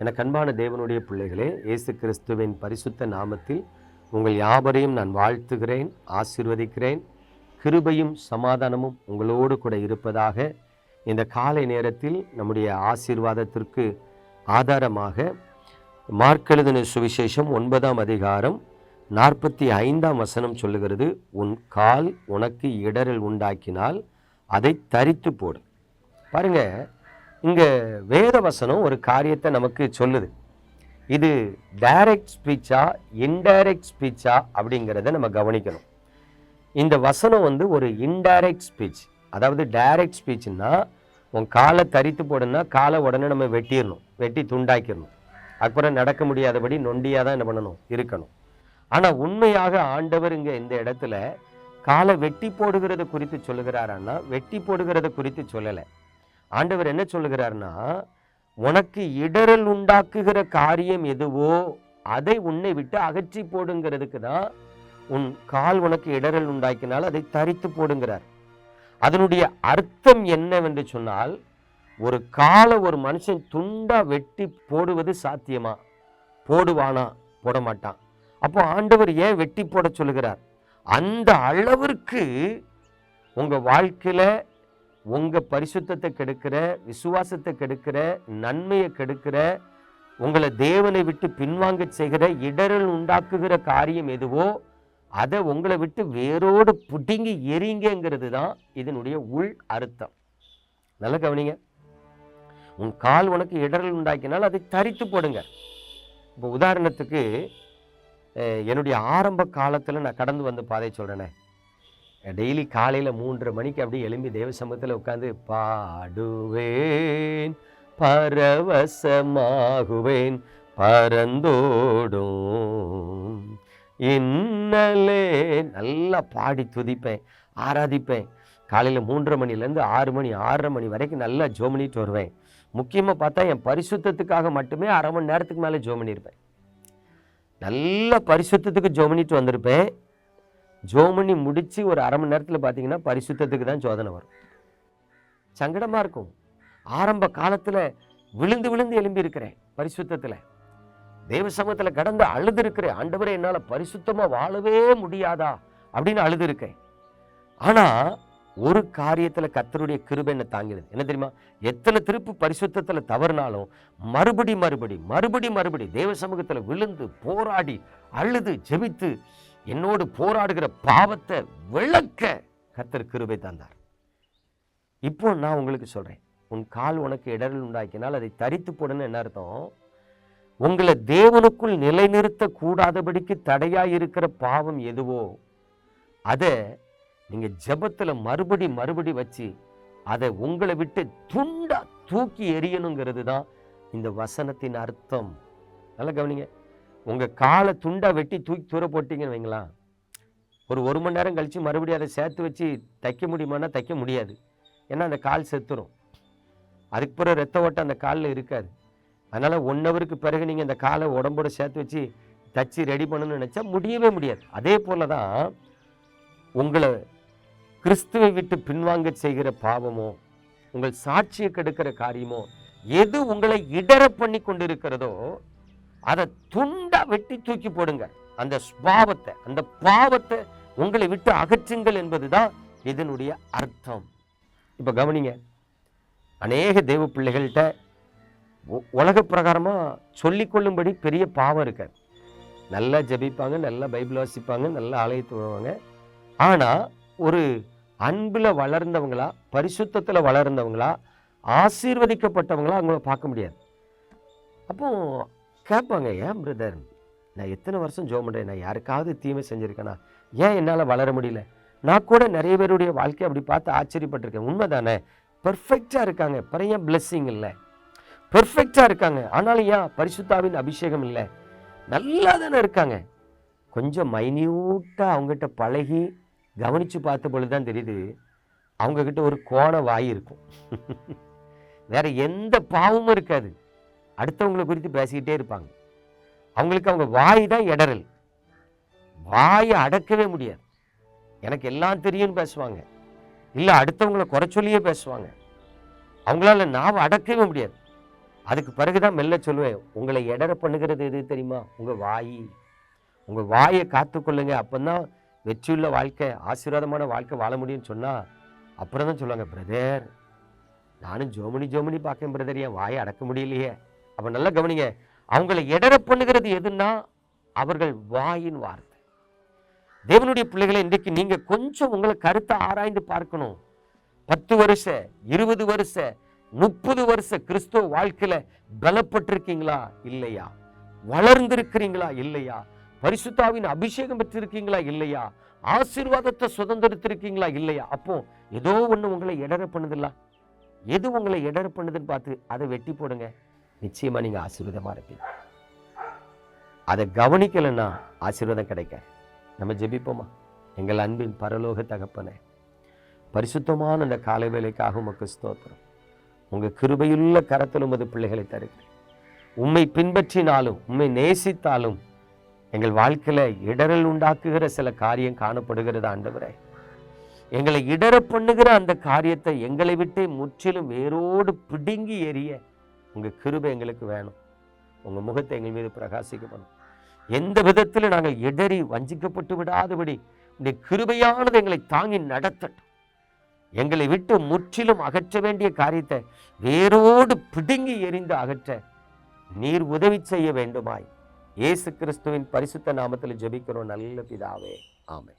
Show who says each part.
Speaker 1: எனக்கு அன்பான தேவனுடைய பிள்ளைகளே இயேசு கிறிஸ்துவின் பரிசுத்த நாமத்தில் உங்கள் யாவரையும் நான் வாழ்த்துகிறேன் ஆசிர்வதிக்கிறேன். கிருபையும் சமாதானமும் உங்களோடு கூட இருப்பதாக இந்த காலை நேரத்தில் நம்முடைய ஆசீர்வாதத்திற்கு ஆதாரமாக மார்க்கெழுதின சுவிசேஷம் ஒன்பதாம் அதிகாரம் நாற்பத்தி ஐந்தாம் வசனம் சொல்லுகிறது உன் கால் உனக்கு இடரல் உண்டாக்கினால் அதை தரித்து போடு. பாருங்கள் இங்கே வேதவசனம் ஒரு காரியத்தை நமக்கு சொல்லுது. இது டைரக்ட் ஸ்பீச்சா இன்டைரக்ட் ஸ்பீச்சா அப்படிங்கிறத நம்ம கவனிக்கணும். இந்த வசனம் வந்து ஒரு இன்டைரக்ட் ஸ்பீச் அதாவது டைரக்ட் ஸ்பீச்னா உன் காலை தரித்து போடுன்னா காலை உடனே நம்ம வெட்டிடணும். வெட்டி துண்டாக்கிடணும். அப்புறம் நடக்க முடியாதபடி நொண்டியாக தான் என்ன பண்ணணும்? இருக்கணும். ஆனால் உண்மையாக ஆண்டவர் இங்கே இந்த இடத்துல காலை வெட்டி போடுகிறத குறித்து சொல்லுகிறாரான்னா வெட்டி போடுகிறத குறித்து சொல்லலை. ஆண்டவர் என்ன சொல்லுகிறார்னா உனக்கு இடரல் உண்டாக்குகிற காரியம் எதுவோ அதை உன்னை விட்டு அகற்றி போடுங்கிறதுக்கு தான் உன் கால் உனக்கு இடரல் உண்டாக்கினால் அதை தரித்து போடுங்கிறார். அதனுடைய அர்த்தம் என்னவென்று சொன்னால் ஒரு காலை ஒரு மனுஷன் துண்டா வெட்டி போடுவது சாத்தியமா? போடுவானா? போட மாட்டான் அப்போ ஆண்டவர் ஏன் வெட்டி போட சொல்லுகிறார்? அந்த அளவிற்கு உங்கள் வாழ்க்கையில் உங்கள் பரிசுத்தத்தை கெடுக்கிற விசுவாசத்தை கெடுக்கிற நன்மையை கெடுக்கிற உங்களை தேவனை விட்டு பின்வாங்க செய்கிற இடரல் உண்டாக்குகிற காரியம் எதுவோ அதை உங்களை விட்டு வேரோடு புடுங்கி எரிங்கிறது தான் இதனுடைய உள் அர்த்தம். நல்ல கவனிங்க. உன் கால் உனக்கு இடரல் உண்டாக்கினால் அதை தரித்து போடுங்க. இப்போ உதாரணத்துக்கு என்னுடைய ஆரம்ப காலத்தில் நான் கடந்து வந்த பாதை சொல்கிறேனே டெய்லி காலையில் மூன்றரை மணிக்கு அப்படியே எழும்பி தேவ சமூகத்தில் உட்காந்து பாடுவேன் பரவசமாகுவேன் பரந்தோடும். இன்னலே நல்லா பாடி துதிப்பேன் ஆராதிப்பேன். காலையில் மூன்றரை மணிலேருந்து ஆறு மணி ஆறரை மணி வரைக்கும் நல்லா ஜோ பண்ணிட்டு வருவேன். முக்கியமாக பார்த்தா என் பரிசுத்தத்துக்காக மட்டுமே அரை மணி நேரத்துக்கு மேலே ஜோ பண்ணியிருப்பேன் நல்ல பரிசுத்தத்துக்கு ஜோ பண்ணிட்டு வந்திருப்பேன். ஜோமணி பண்ணி முடித்து ஒரு அரை மணி நேரத்தில் பார்த்தீங்கன்னா பரிசுத்தத்துக்கு தான் சோதனை வரும். சங்கடமாக இருக்கும். ஆரம்ப காலத்தில் விழுந்து விழுந்து எழும்பி இருக்கிறேன் பரிசுத்தத்தில். தேவ சமூகத்தில் கடந்து அழுது இருக்கிறேன். ஆண்டவரை என்னால் பரிசுத்தமாக வாழவே முடியாதா? அப்படின்னு அழுது இருக்கேன். ஆனால் ஒரு காரியத்தில் கத்தருடைய கிருபை என்னை தாங்கினது. என்ன தெரியுமா? எத்தனை திருப்பு பரிசுத்தத்தில் தவறுனாலும் மறுபடி மறுபடி மறுபடி மறுபடி தேவ சமூகத்தில் விழுந்து போராடி அழுது ஜெபித்து என்னோடு போராடுகிற பாவத்தை விளக்க கத்தர் கிருபை தந்தார். இப்போ நான் உங்களுக்கு சொல்றேன். உன் கால் உனக்கு இடரல் உண்டாக்கினால் அதை தரித்து போடுன்னு என்ன அர்த்தம்? உங்களை தேவனுக்குள் நிலைநிறுத்த கூடாதபடிக்கு தடையாக இருக்கிற பாவம் எதுவோ அதை நீங்கள் ஜபத்தில் மறுபடி மறுபடி வச்சு அதை உங்களை விட்டு துண்டா தூக்கி எரியணுங்கிறது தான் இந்த வசனத்தின் அர்த்தம். நல்லா கவனிங்க. உங்கள் காலை துண்டாக வெட்டி தூக்கி தூர போட்டிங்கன்னு வைங்களேன் ஒரு ஒரு மணி நேரம் கழித்து மறுபடியும் அதை சேர்த்து வச்சு தைக்க முடியுமானா தைக்க முடியாது. ஏன்னா அந்த கால் செத்துரும். அதுக்கு பிறகு ரத்த ஓட்டம் அந்த காலில் இருக்காது. அதனால் ஒன் ஹவருக்கு பிறகு நீங்கள் அந்த காலை உடம்போட சேர்த்து வச்சு தச்சு ரெடி பண்ணணும்னு நினச்சா முடியவே முடியாது. அதே போல் தான் உங்களை கிறிஸ்துவை விட்டு பின்வாங்க செய்கிற பாவமோ உங்கள் சாட்சியை கெடுக்கிற காரியமோ எது உங்களை இடர பண்ணி கொண்டிருக்கிறதோ அதை துண்டா வெட்டி தூக்கி போடுங்க. அந்த ஸ்பாவத்தை அந்த பாவத்தை உங்களை விட்டு அகற்றுங்கள் என்பதுதான் இதனுடைய அர்த்தம். இப்போ கவனிங்க அநேக தெய்வ பிள்ளைகள்கிட்ட உலக பிரகாரமாக சொல்லிக்கொள்ளும்படி பெரிய பாவம் இருக்காது. நல்லா ஜெபிப்பாங்க நல்லா பைபிள் வாசிப்பாங்க நல்லா ஆலயத்து வருவாங்க ஆனால் ஒரு அன்பில் வளர்ந்தவங்களா பரிசுத்தத்தில் வளர்ந்தவங்களா ஆசீர்வதிக்கப்பட்டவங்களா அவங்கள பார்க்க முடியாது. அப்போ கேட்பாங்க ஏன் பிரதர் நான் எத்தனை வருஷம் ஜோம் பண்ணுறேன் நான் யாருக்காவது தீமை செஞ்சுருக்கேனா? ஏன் என்னால் வளர முடியல? நான் கூட நிறைய பேருடைய வாழ்க்கையை அப்படி பார்த்து ஆச்சரியப்பட்டிருக்கேன். உண்மைதானே? பர்ஃபெக்டாக இருக்காங்க. பறைய பிளெஸ்ஸிங் இல்லை? பெர்ஃபெக்டாக இருக்காங்க. ஆனாலும் ஏன் பரிசுத்தாவின் அபிஷேகம் இல்லை? நல்லா தானே இருக்காங்க. கொஞ்சம் மைன்யூட்டாக அவங்ககிட்ட பழகி கவனித்து பார்த்த பொழுது தான் தெரியுது அவங்கக்கிட்ட ஒரு கோண வாய் இருக்கும். வேறு எந்த பாவமும் இருக்காது. அடுத்தவங்களை குறித்து பேசிக்கிட்டே இருப்பாங்க. அவங்களுக்கு அவங்க வாய் தான் இடறல். வாயை அடக்கவே முடியாது. எனக்கு எல்லாம் தெரியும்னு பேசுவாங்க. இல்லை அடுத்தவங்களை குறை சொல்லியே பேசுவாங்க. அவங்களால நாவை அடக்கவே முடியாது. அதுக்கு பிறகுதான் மெல்ல சொல்லுவேன் உங்களை இடர பண்ணுகிறது எது தெரியுமா? உங்கள் வாய். உங்கள் வாயை காத்துக்கொள்ளுங்க அப்பந்தான் வெற்றியுள்ள வாழ்க்கை ஆசீர்வாதமான வாழ்க்கை வாழ முடியும்னு சொன்னால் அப்புறம் தான் சொல்லுவாங்க பிரதர் நானும் ஜோமனி ஜோமனி பார்க்கேன் பிரதர் என் வாயை அடக்க முடியலையே. அப்போ நல்லா கவனிங்க. அவங்களை இடற பண்ணுகிறது எதுன்னா அவர்கள் வாயின் வார்த்தை. தேவனுடைய பிள்ளைகளை இன்றைக்கு நீங்கள் கொஞ்சம் உங்களை கருத்தை ஆராய்ந்து பார்க்கணும். பத்து வருஷ இருபது வருஷ முப்பது வருஷ கிறிஸ்துவ வாழ்க்கையில் பலப்பட்டிருக்கீங்களா? இல்லையா? வளர்ந்திருக்கிறீங்களா? இல்லையா? பரிசுத்தாவின் அபிஷேகம் பெற்றிருக்கீங்களா? இல்லையா? ஆசீர்வாதத்தை சுதந்திரத்திருக்கீங்களா? இல்லையா? அப்போ ஏதோ ஒன்று உங்களை இடர பண்ணுதில்ல. எது உங்களை இடர பண்ணுதுன்னு பார்த்து அதை வெட்டி போடுங்க. நிச்சயமா நீங்க ஆசீர்வாதமாக இருப்பீங்க. அதை கவனிக்கலைன்னா ஆசீர்வாதம் கிடைக்க. நம்ம ஜெபிப்போமா? எங்கள் அன்பின் பரலோக தகப்பனே பரிசுத்தமான அந்த காலை வேலைக்காக உமக்கு ஸ்தோத்திரம். உங்க கிருபையுள்ள கரத்தில் உமது பிள்ளைகளை தருகிறேன். உம்மை பின்பற்றினாலும் உம்மை நேசித்தாலும் எங்கள் வாழ்க்கையில இடரல் உண்டாக்குகிற சில காரியம் காணப்படுகிறது ஆண்டவரே. எங்களை இடர பண்ணுகிற அந்த காரியத்தை எங்களை விட்டே முற்றிலும் வேரோடு பிடுங்கி எறிய உங்கள் கிருபை எங்களுக்கு வேணும். உங்கள் முகத்தை எங்கள் மீது பிரகாசிக்கப்படும். எந்த விதத்தில் நாங்கள் இடறி வஞ்சிக்கப்பட்டு விடாதபடி இந்த கிருபையானது எங்களை தாங்கி நடத்தட்டும். எங்களை விட்டு முற்றிலும் அகற்ற வேண்டிய காரியத்தை வேரோடு பிடுங்கி எறிந்து அகற்ற நீர் உதவி செய்ய வேண்டுமாய். இயேசு கிறிஸ்துவின் பரிசுத்த நாமத்தில் ஜெபிக்கிறோம். நல்ல பிதாவே. ஆமை